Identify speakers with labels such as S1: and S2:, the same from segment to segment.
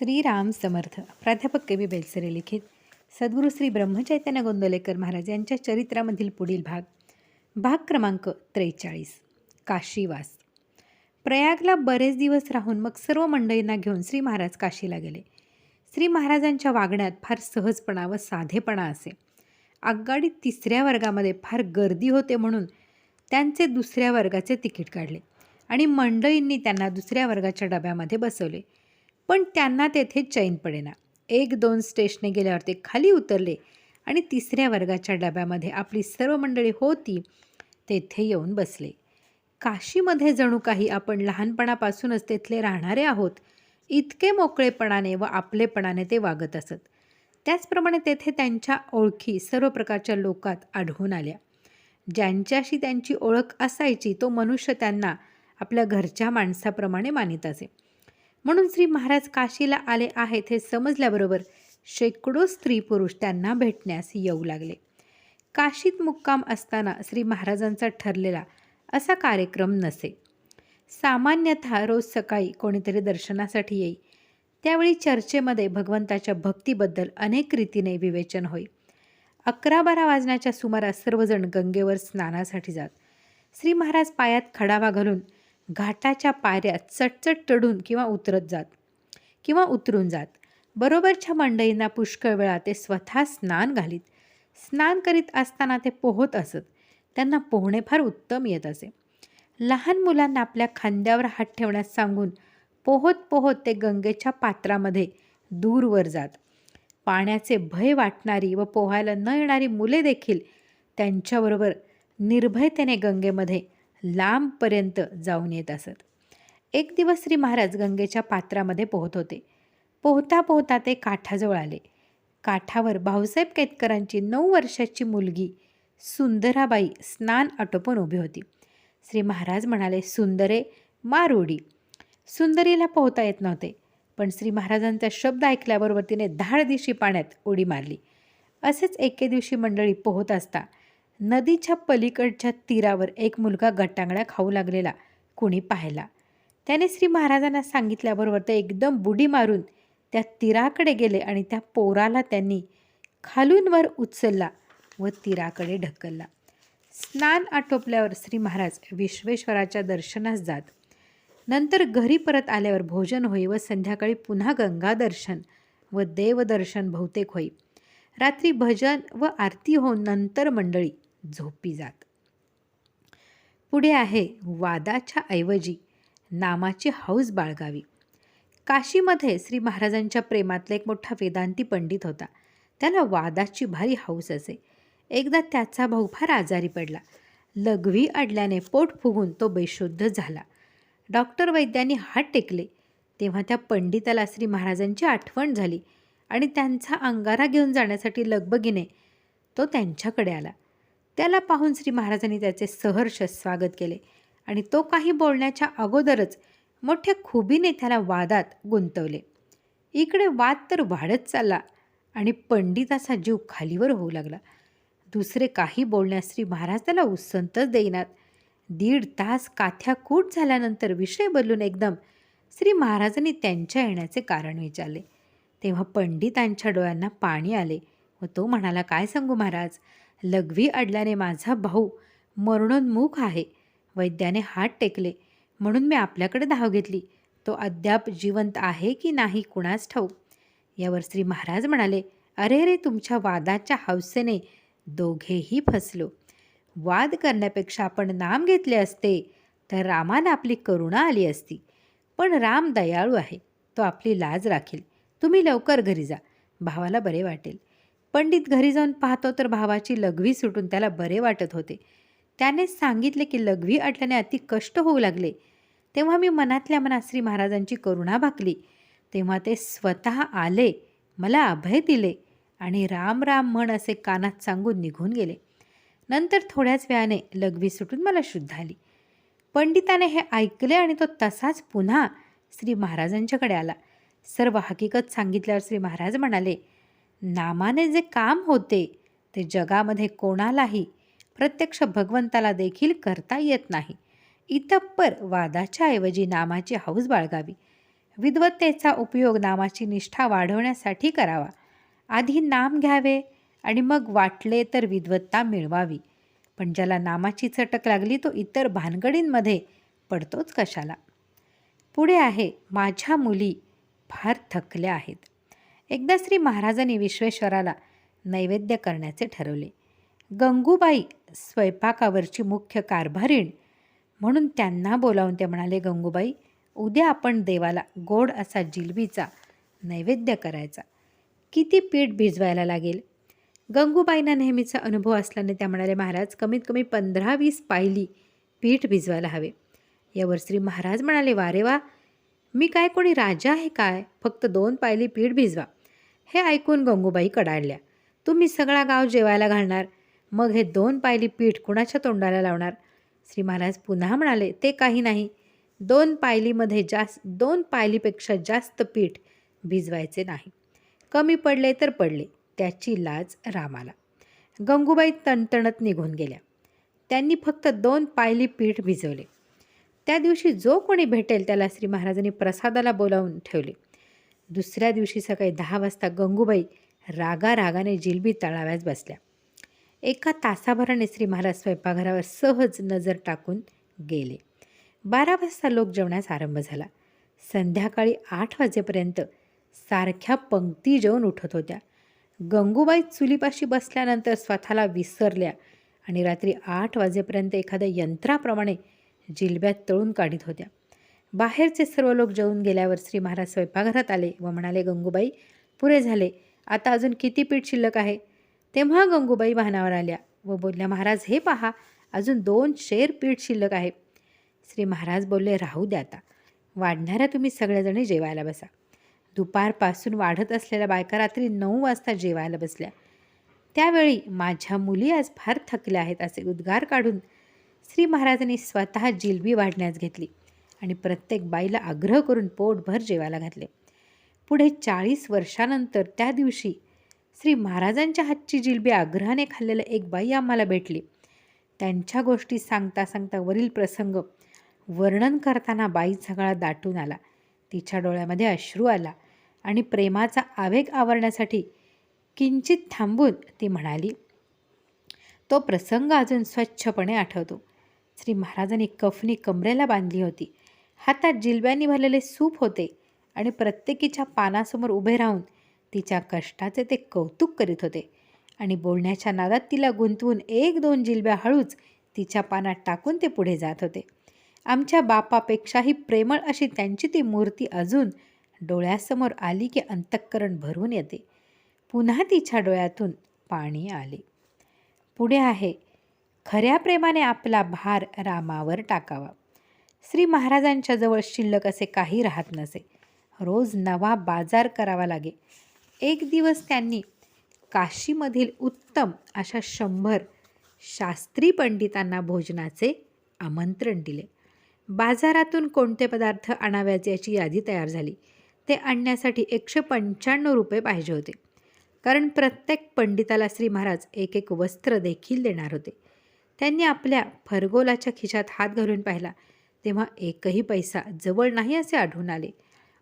S1: श्रीराम समर्थ प्राध्यापक के बी बेलसरे लिखित सद्गुरू श्री ब्रह्मचैतन्य गोंदलेकर महाराज यांच्या चरित्रामधील पुढील भाग भाग क्रमांक त्रेचाळीस काशीवास. प्रयागला बरेच दिवस राहून मग सर्व मंडळींना घेऊन श्री महाराज काशीला गेले. श्री महाराजांच्या वागण्यात फार सहजपणा व साधेपणा असे. आगगाडीत तिसऱ्या वर्गामध्ये फार गर्दी होते म्हणून त्यांचे दुसऱ्या वर्गाचे तिकीट काढले आणि मंडळींनी त्यांना दुसऱ्या वर्गाच्या डब्यामध्ये बसवले. पण त्यांना तेथे चैन पडेना. एक दोन स्टेशने गेल्यावर ते खाली उतरले आणि तिसऱ्या वर्गाच्या डब्यामध्ये आपली सर्व मंडळी होती तेथे येऊन बसले. काशीमध्ये जणू काही आपण लहानपणापासूनच तेथले राहणारे आहोत इतके मोकळेपणाने व आपलेपणाने ते वागत असत. त्याचप्रमाणे तेथे त्यांच्या ओळखी सर्व प्रकारच्या लोकात आढळून आल्या. ज्यांच्याशी त्यांची ओळख असायची तो मनुष्य त्यांना आपल्या घरच्या माणसाप्रमाणे मानित असे. म्हणून श्री महाराज काशीला आले आहेत हे समजल्याबरोबर शेकडो स्त्री पुरुष त्यांना भेटण्यास येऊ लागले. काशीत मुक्काम असताना श्री महाराजांचा ठरलेला असा कार्यक्रम नसे. सामान्यतः रोज सकाळी कोणीतरी दर्शनासाठी येई. त्यावेळी चर्चेमध्ये भगवंताच्या भक्तीबद्दल अनेक रीतीने विवेचन होई. अकरा बारा वाजण्याच्या सुमारास सर्वजण गंगेवर स्नानासाठी जात. श्री महाराज पायात खडावा घालून घाटाच्या पायऱ्यात चटचट चढून किंवा उतरत जात किंवा उतरून जात. बरोबरच्या मंडईंना पुष्कळ वेळा ते स्वतः स्नान घालीत. स्नान करीत असताना ते पोहत असत. त्यांना पोहणे फार उत्तम येत असे. लहान मुलांना आपल्या खांद्यावर हात ठेवण्यास सांगून पोहत पोहत ते गंगेच्या पात्रामध्ये दूरवर जात. पाण्याचे भय वाटणारी व पोहायला न येणारी मुले देखील त्यांच्याबरोबर निर्भयतेने गंगेमध्ये लांबपर्यंत जाऊन येत असत. एक दिवस श्री महाराज गंगेच्या पात्रामध्ये पोहत होते. पोहता पोहता ते काठाजवळ आले. काठावर भाऊसाहेब केतकरांची नऊ वर्षाची मुलगी सुंदराबाई स्नान आटोपून उभी होती. श्री महाराज म्हणाले सुंदरे मारुडी सुंदरीला पोहता येत नव्हते पण श्री महाराजांचा शब्द ऐकल्याबरोबर तिने धाड दिवशी पाण्यात उडी मारली. असेच एके दिवशी मंडळी पोहत असता नदीच्या पलीकडच्या तीरावर एक मुलगा गटांगड्या खाऊ लागलेला. कुणी पाहिला? त्याने श्री महाराजांना सांगितल्याबरोबर ते एकदम बुडी मारून त्या तीराकडे गेले आणि त्या पोराला त्यांनी खालूनवर उचलला व तीराकडे ढकलला. स्नान आटोपल्यावर श्री महाराज विश्वेश्वराच्या दर्शनास जात. नंतर घरी परत आल्यावर भोजन होई व संध्याकाळी पुन्हा गंगा दर्शन व देवदर्शन बहुतेक होई. रात्री भजन व आरती होऊन नंतर मंडळी झोपी जात. पुढे आहे वादाच्या ऐवजी नामाची हौस बाळगावी. काशीमध्ये श्री महाराजांच्या प्रेमातला एक मोठा वेदांती पंडित होता. त्याला वादाची भारी हौस असे. एकदा त्याचा भाऊ फार आजारी पडला. लघवी अडल्याने पोट फुगून तो बेशुद्ध झाला. डॉक्टर वैद्यांनी हात टेकले. तेव्हा त्या पंडिताला श्री महाराजांची आठवण झाली आणि त्यांचा अंगारा घेऊन जाण्यासाठी लगबगीने तो त्यांच्याकडे आला. त्याला पाहून श्री महाराजांनी त्याचे सहर्ष स्वागत केले. आणि तो काही बोलण्याच्या अगोदरच मोठ्या खुबीने त्याला वादात गुंतवले. इकडे वाद तर वाढत चालला आणि पंडिताचा जीव खालीवर होऊ लागला. दुसरे काही बोलण्यास श्री महाराज त्याला उसंतच देईनात. दीड तास काथ्याकूट झाल्यानंतर विषय बदलून एकदम श्री महाराजांनी त्यांच्या येण्याचे कारण विचारले. तेव्हा पंडितांच्या डोळ्यांना पाणी आले व तो म्हणाला काय सांगू महाराज? लघवी अडल्याने माझा भाऊ मरणोन्मुख आहे. वैद्याने हात टेकले. म्हणून मी आपल्याकडे धाव घेतली. तो अद्याप जिवंत आहे की नाही कुणास ठाऊक. यावर श्री महाराज म्हणाले अरे रे तुमच्या वादाच्या हौसेने दोघेही फसलो. वाद करण्यापेक्षा आपण नाम घेतले असते तर रामाला आपली करुणा आली असती. पण राम दयाळू आहे. तो आपली लाज राखील. तुम्ही लवकर घरी जा. भावाला बरे वाटेल. पंडित घरी जाऊन पाहतो तर भावाची लघवी सुटून त्याला बरे वाटत होते. त्याने सांगितले की लघवी अडल्याने अति कष्ट होऊ लागले. तेव्हा मी मनातल्या मनात श्री महाराजांची करुणा भाकली. तेव्हा ते स्वतः आले मला अभय दिले आणि राम राम म्हण असे कानात सांगून निघून गेले. नंतर थोड्याच वेळाने लघवी सुटून मला शुद्ध आली. पंडिताने हे ऐकले आणि तो तसाच पुन्हा श्री महाराजांच्याकडे आला. सर्व हकीकत सांगितल्यावर श्री महाराज म्हणाले नामाने जे काम होते ते जगामध्ये कोणालाही प्रत्यक्ष भगवंताला देखील करता येत नाही. इतप्पर वादाच्या ऐवजी नामाची हौस बाळगावी. विद्वत्तेचा उपयोग नामाची निष्ठा वाढवण्यासाठी करावा. आधी नाम घ्यावे आणि मग वाटले तर विद्वत्ता मिळवावी. पण ज्याला नामाची चटक लागली तो इतर भानगडींमध्ये पडतोच कशाला? पुढे आहे माझ्या मुली फार थकल्या आहेत. एकदा श्री महाराजांनी विश्वेश्वराला नैवेद्य करण्याचे ठरवले. गंगूबाई स्वयंपाकावरची मुख्य कारभारीण म्हणून त्यांना बोलावून ते म्हणाले गंगूबाई उद्या आपण देवाला गोड असा जिलबीचा नैवेद्य करायचा. किती पीठ भिजवायला लागेल? गंगूबाईंना नेहमीचा अनुभव असल्याने त्या म्हणाले महाराज कमीत कमी पंधरा वीस पायली पीठ भिजवायला हवे. यावर श्री महाराज म्हणाले वारे वा मी काय कोणी राजा आहे काय? फक्त दोन पायली पीठ भिजवा. हे ऐकून गंगूबाई कडाडल्या. तुम्ही सगळा गाव जेवायला घालणार. मग हे दोन पायली पीठ कुणाच्या तोंडाला लावणार? श्री महाराज पुन्हा म्हणाले ते काही नाही. दोन पायलीमध्ये जास्त दोन पायलीपेक्षा जास्त पीठ भिजवायचे नाही. कमी पडले तर पडले. त्याची लाज रामाला. गंगूबाई तणतणत निघून गेल्या. त्यांनी फक्त दोन पायली पीठ भिजवले. त्या दिवशी जो कोणी भेटेल त्याला श्री महाराजांनी प्रसादाला बोलावून ठेवले. दुसऱ्या दिवशी सकाळी दहा वाजता गंगूबाई रागा रागाने जिलबी तळाव्यास बसल्या. एका तासाभराने श्री महाराज स्वयंपाकघरावर सहज नजर टाकून गेले. बारा वाजता लोक जेवण्यास आरंभ झाला. संध्याकाळी आठ वाजेपर्यंत सारख्या पंक्ती जेवून उठत होत्या. गंगूबाई चुलीपाशी बसल्यानंतर स्वतःला विसरल्या आणि रात्री आठ वाजेपर्यंत एखाद्या यंत्राप्रमाणे जिलब्यात तळून काढीत होत्या. बाहेरचे सर्व लोक जेवून गेल्यावर श्री महाराज स्वयंपाकघरात आले व म्हणाले गंगूबाई पुरे झाले. आता अजून किती पीठ शिल्लक आहे? तेव्हा गंगूबाई वाहनावर आल्या व बोलल्या महाराज हे पहा अजून दोन शेर पीठ शिल्लक आहे. श्री महाराज बोलले राहू द्या आता. वाढणाऱ्या तुम्ही सगळ्याजणी जेवायला बसा. दुपारपासून वाढत असलेल्या बायका रात्री नऊ वाजता जेवायला बसल्या. त्यावेळी माझ्या मुली आज फार थकल्या आहेत असे उद्गार काढून श्री महाराजांनी स्वतः जिलबी वाढण्यास घेतली. आणि प्रत्येक बाईला आग्रह करून पोटभर जेवायला घातले. पुढे चाळीस वर्षानंतर त्या दिवशी श्री महाराजांच्या हातची जिलबी आग्रहाने खाल्लेलं एक बाई आम्हाला भेटली. त्यांच्या गोष्टी सांगता सांगता वरील प्रसंग वर्णन करताना बाई सगळा दाटून आला. तिच्या डोळ्यामध्ये अश्रू आला आणि प्रेमाचा आवेग आवरण्यासाठी किंचित थांबून ती म्हणाली तो प्रसंग अजून स्वच्छपणे आठवतो श्री महाराजांनी कफनी कमरेला बांधली होती. हातात जिलब्यांनी भरलेले सूप होते आणि प्रत्येकीच्या पानासमोर उभे राहून तिच्या कष्टाचे ते कौतुक करीत होते. आणि बोलण्याच्या नादात तिला गुंतवून एक दोन जिलब्या हळूच तिच्या पानात टाकून ते पुढे जात होते. आमच्या बापापेक्षाही प्रेमळ अशी त्यांची ती मूर्ती अजून डोळ्यासमोर आली की अंतःकरण भरून येते. पुन्हा तिच्या डोळ्यातून पाणी आले. पुढे आहे खऱ्या प्रेमाने आपला भार रामावर टाकावा. श्री महाराजांच्या जवळ शिल्लक असे काही राहत नसे. रोज नवा बाजार करावा लागे. एक दिवस त्यांनी काशीमधील उत्तम अशा शंभर शास्त्री पंडितांना भोजनाचे आमंत्रण दिले. बाजारातून कोणते पदार्थ आणाव्याचे याची यादी तयार झाली. ते आणण्यासाठी एकशे पंच्याण्णव रुपये पाहिजे होते. कारण प्रत्येक पंडिताला श्री महाराज एक एक वस्त्र देखील देणार होते. त्यांनी आपल्या फरगोलाच्या खिशात हात घालून पाहिला. तेव्हा एकही पैसा जवळ नाही असे आढळून आले.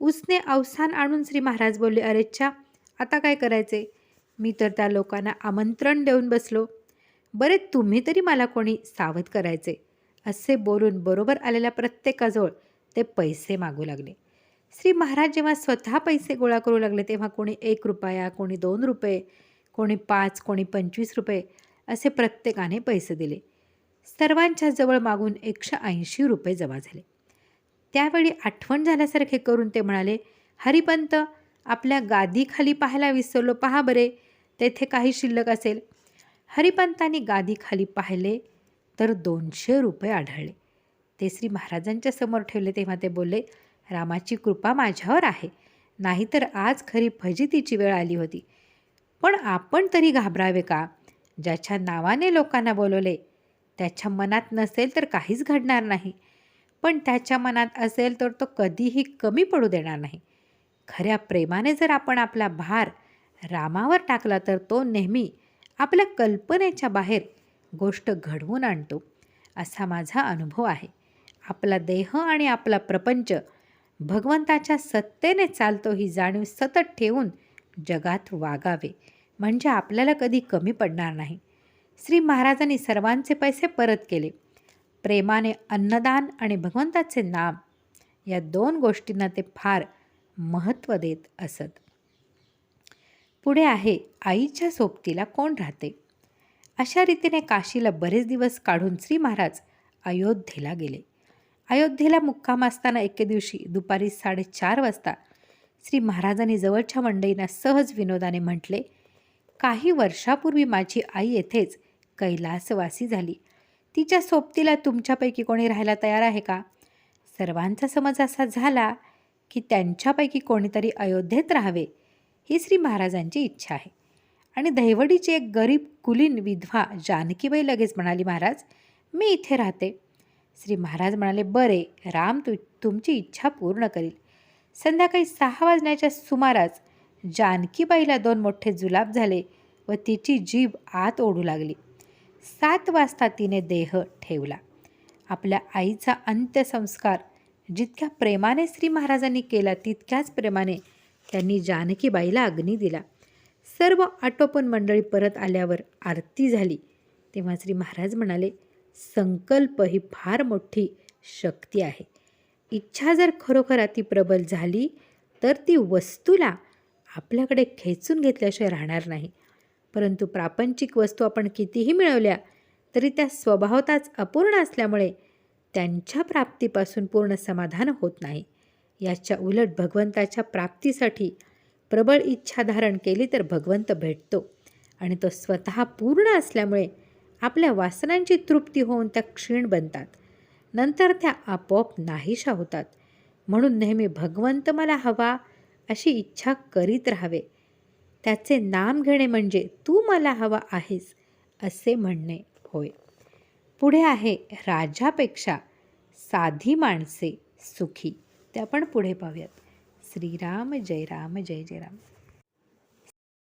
S1: उसने अवसान आणून श्री महाराज बोलले अरेच्छा आता काय करायचे? मी तर त्या लोकांना आमंत्रण देऊन बसलो. बरे तुम्ही तरी मला कोणी सावध करायचे. असे बोलून बरोबर आलेल्या प्रत्येकाजवळ ते पैसे मागू लागले. श्री महाराज जेव्हा स्वतः पैसे गोळा करू लागले तेव्हा कोणी एक रुपया कोणी दोन रुपये कोणी पाच कोणी पंचवीस रुपये असे प्रत्येकाने पैसे दिले. सर्वांच्या जवळ मागून एकशे ऐंशी रुपये जमा झाले. त्यावेळी आठवण झाल्यासारखे करून ते म्हणाले हरिपंत आपल्या गादीखाली पाहायला विसरलो. पहा बरे तेथे काही शिल्लक असेल. हरिपंतांनी गादीखाली पाहिले तर दोनशे रुपये आढळले. ते श्री महाराजांच्या समोर ठेवले तेव्हा ते बोलले रामाची कृपा माझ्यावर आहे. नाहीतर आज खरी फजितीची वेळ आली होती. पण आपण तरी घाबरावे का? ज्याच्या नावाने लोकांना बोलवले त्याच्या मनात नसेल तर काहीच घडणार नाही. पण त्याच्या मनात असेल तर तो कधीही कमी पडू देणार नाही. खऱ्या प्रेमाने जर आपण आपला भार रामावर टाकला तर तो नेहमी आपल्या कल्पनेच्या बाहेर गोष्ट घडवून आणतो. असा माझा अनुभव आहे. आपला देह आणि आपला प्रपंच भगवंताच्या सत्तेने चालतो ही जाणीव सतत ठेवून जगात वागावे. म्हणजे आपल्याला कधी कमी पडणार नाही. श्री महाराजांनी सर्वांचे पैसे परत केले. प्रेमाने अन्नदान आणि भगवंताचे नाम या दोन गोष्टींना ते फार महत्त्व देत असत. पुढे आहे आईच्या सोबतीला कोण राहते? अशा रीतीने काशीला बरेच दिवस काढून श्री महाराज अयोध्येला गेले. अयोध्येला मुक्काम असताना एके दिवशी दुपारी साडेचार वाजता श्री महाराजांनी जवळच्या मंडईना सहज विनोदाने म्हटले काही वर्षापूर्वी माझी आई येथेच कैलासवासी झाली. तिच्या सोबतीला तुमच्यापैकी कोणी राहायला तयार आहे का? सर्वांचा समज असा झाला की त्यांच्यापैकी कोणीतरी अयोध्येत राहावे ही श्री महाराजांची इच्छा आहे. आणि दहिवडीची एक गरीब कुलीन विधवा जानकीबाई लगेच म्हणाली महाराज मी इथे राहते. श्री महाराज म्हणाले बरे राम तु तुमची इच्छा पूर्ण करील. संध्याकाळी सहा वाजण्याच्या सुमारास जानकीबाईला दोन मोठे जुलाब झाले व तिची जीभ आत ओढू लागली. सात वाजता तिने देह ठेवला. आपल्या आईचा अंत्यसंस्कार जितक्या प्रेमाने श्री महाराजांनी केला तितक्याच प्रेमाने त्यांनी जानकीबाईला अग्नी दिला. सर्व आटोपण मंडळी परत आल्यावर आरती झाली. तेव्हा श्री महाराज म्हणाले संकल्प ही फार मोठी शक्ती आहे. इच्छा जर खरोखर अति प्रबल झाली तर ती वस्तूला आपल्याकडे खेचून घेतल्याशिवाय राहणार नाही. परंतु प्रापंचिक वस्तू आपण कितीही मिळवल्या तरी त्या स्वभावताच अपूर्ण असल्यामुळे त्यांच्या प्राप्तीपासून पूर्ण समाधान होत नाही. याच्या उलट भगवंताच्या प्राप्तीसाठी प्रबळ इच्छा धारण केली तर भगवंत भेटतो आणि तो स्वतः पूर्ण असल्यामुळे आपल्या वासनांची तृप्ती होऊन त्या क्षीण बनतात. नंतर त्या आपोआप नाहीशा होतात. म्हणून नेहमी भगवंत मला हवा अशी इच्छा करीत राहावे. त्याचे नाम घेणे म्हणजे तू मला हवा आहेस असे म्हणणे होय. पुढे आहे राजापेक्षा साधी माणसे सुखी. ते आपण पुढे पाहूयात. श्रीराम जय राम जय जय राम.